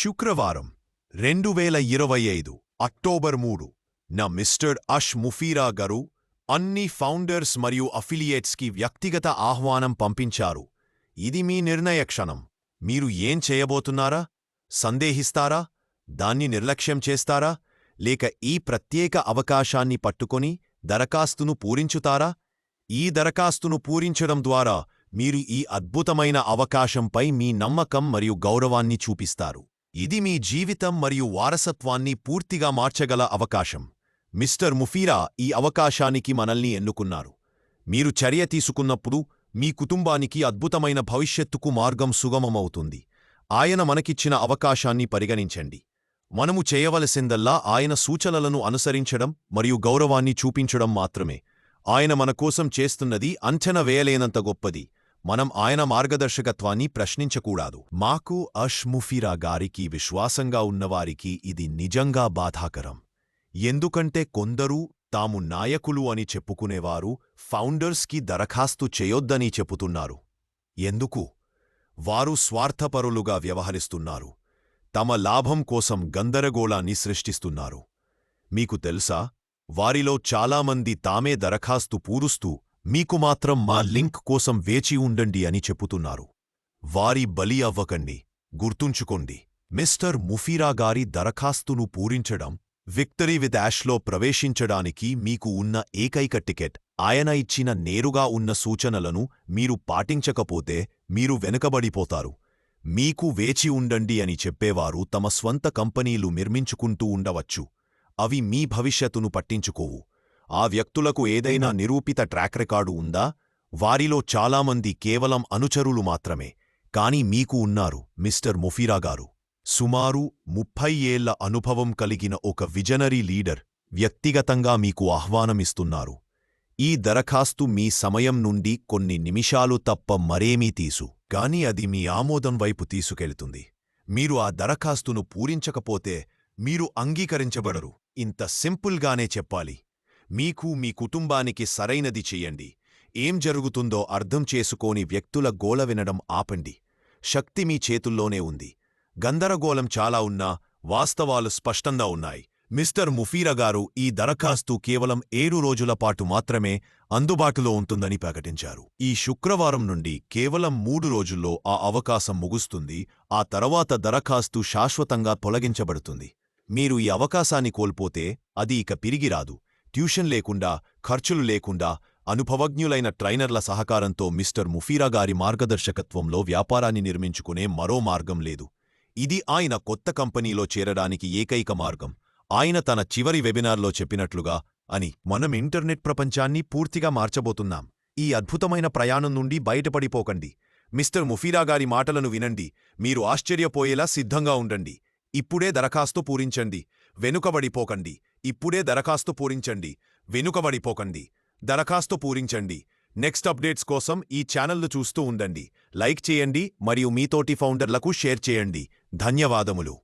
శుక్రవారం రెండు వేల ఇరవై ఐదు అక్టోబర్ మూడు నా మిస్టర్ అష్ ముఫీరా గారు అన్ని ఫౌండర్స్ మరియు అఫిలియేట్స్కి వ్యక్తిగత ఆహ్వానం పంపించారు. ఇది మీ నిర్ణయ క్షణం. మీరు ఏం చేయబోతున్నారా? సందేహిస్తారా? దాన్ని నిర్లక్ష్యం చేస్తారా? లేక ఈ ప్రత్యేక అవకాశాన్ని పట్టుకొని దరఖాస్తును పూరించుతారా? ఈ దరఖాస్తును పూరించడం ద్వారా మీరు ఈ అద్భుతమైన అవకాశంపై మీ నమ్మకం మరియు గౌరవాన్ని చూపిస్తారు. ఇది మీ జీవితం మరియు వారసత్వాన్ని పూర్తిగా మార్చగల అవకాశం. మిస్టర్ ముఫీరా ఈ అవకాశానికి మనల్ని ఎన్నుకున్నారు. మీరు చర్య తీసుకున్నప్పుడు మీ కుటుంబానికి అద్భుతమైన భవిష్యత్తుకు మార్గం సుగమమవుతుంది. ఆయన మనకిచ్చిన అవకాశాన్ని పరిగణించండి. మనము చేయవలసిందల్లా ఆయన సూచనలను అనుసరించడం మరియు గౌరవాన్ని చూపించడం మాత్రమే. ఆయన మన కోసం చేస్తున్నది అంచనా వేయలేనంత గొప్పది. మనం ఆయన మార్గదర్శకత్వాన్ని ప్రశ్నించకూడాదు. మాకు అష్ముఫీరా గారికి విశ్వాసంగా ఉన్నవారికి ఇది నిజంగా బాధాకరం. ఎందుకంటే కొందరు తాము నాయకులు అని చెప్పుకునేవారు ఫౌండర్స్కి దరఖాస్తు చేయొద్దని చెబుతున్నారు ఎందుకు? వారు స్వార్థపరులుగా వ్యవహరిస్తున్నారు. తమ లాభం కోసం గందరగోళాన్ని సృష్టిస్తున్నారు. మీకు తెలుసా? వారిలో చాలామంది తామే దరఖాస్తు పూరుస్తూ మీకు మాత్రం మా లింక్ కోసం వేచి ఉండండి అని చెబుతున్నారు. వారి బలి అవ్వకండి గుర్తుంచుకోండి. మిస్టర్ ముఫీరా గారి దరఖాస్తును పూరించడం విక్టరీ విత్ యాష్లో ప్రవేశించడానికి మీకు ఉన్న ఏకైక టికెట్ ఆయన ఇచ్చిన నేరుగా ఉన్న సూచనలను మీరు పాటించకపోతే మీరు వెనుకబడిపోతారు. మీకు వేచి ఉండండి అని చెప్పేవారు తమ స్వంత కంపెనీలు నిర్మించుకుంటూ ఉండవచ్చు. అవి మీ భవిష్యత్తును పట్టించుకోవు. ఆ వ్యక్తులకు ఏదైనా నిరూపిత ట్రాక్ రికార్డు ఉందా? వారిలో చాలామంది కేవలం అనుచరులు మాత్రమే. కాని మీకు ఉన్నారు మిస్టర్ ముఫీరాగారు సుమారు ముప్పై ఏళ్ళ అనుభవం కలిగిన ఒక విజనరీ లీడర్ వ్యక్తిగతంగా మీకు ఆహ్వానమిస్తున్నారు. ఈ దరఖాస్తు మీ సమయం నుండి కొన్ని నిమిషాలు తప్ప మరేమీ తీసు. గాని అది మీ ఆమోదం వైపు తీసుకెళ్తుంది. మీరు ఆ దరఖాస్తును పూరించకపోతే మీరు అంగీకరించబడరు. ఇంత సింపుల్గానే చెప్పాలి. మీకు మీ కుటుంబానికి సరైనది చెయ్యండి ఏం జరుగుతుందో అర్థం చేసుకోని వ్యక్తుల గోల వినడం ఆపండి. శక్తి మీ చేతుల్లోనే ఉంది. గందరగోళం చాలా ఉన్నా వాస్తవాలు స్పష్టంగా ఉన్నాయి. మిస్టర్ ముఫీరా గారు ఈ దరఖాస్తు కేవలం ఏడు రోజుల పాటు మాత్రమే అందుబాటులో ఉంటుందని ప్రకటించారు. ఈ శుక్రవారం నుండి కేవలం మూడు రోజుల్లో ఆ అవకాశం ముగుస్తుంది. ఆ తర్వాత దరఖాస్తు శాశ్వతంగా తొలగించబడుతుంది. మీరు ఈ అవకాశాన్ని కోల్పోతే అది ఇక పిరిగిరాదు ట్యూషన్ లేకుండా ఖర్చులు లేకుండా అనుభవజ్ఞులైన ట్రైనర్ల సహకారంతో మిస్టర్ ముఫీరా గారి మార్గదర్శకత్వంలో వ్యాపారాన్ని నిర్మించుకునే మరో మార్గం లేదు. ఇది ఆయన కొత్త కంపెనీలో చేరడానికి ఏకైక మార్గం. ఆయన తన చివరి వెబినార్లో చెప్పినట్లుగా అని మనం ఇంటర్నెట్ ప్రపంచాన్ని పూర్తిగా మార్చబోతున్నాం. ఈ అద్భుతమైన ప్రయాణం నుండి బయటపడిపోకండి. మిస్టర్ ముఫీరా గారి మాటలను వినండి. మీరు ఆశ్చర్యపోయేలా సిద్ధంగా ఉండండి. ఇప్పుడే దరఖాస్తు పూరించండి. వెనుకబడిపోకండి. ఇప్పుడే దరఖాస్తు పూరించండి. వెనుకబడిపోకండి. దరఖాస్తు పూరించండి. నెక్స్ట్ అప్డేట్స్ కోసం ఈ ఛానల్ను చూస్తూ ఉండండి. లైక్ చేయండి మరియు మీతోటి ఫౌండర్లకు షేర్ చేయండి. ధన్యవాదములు.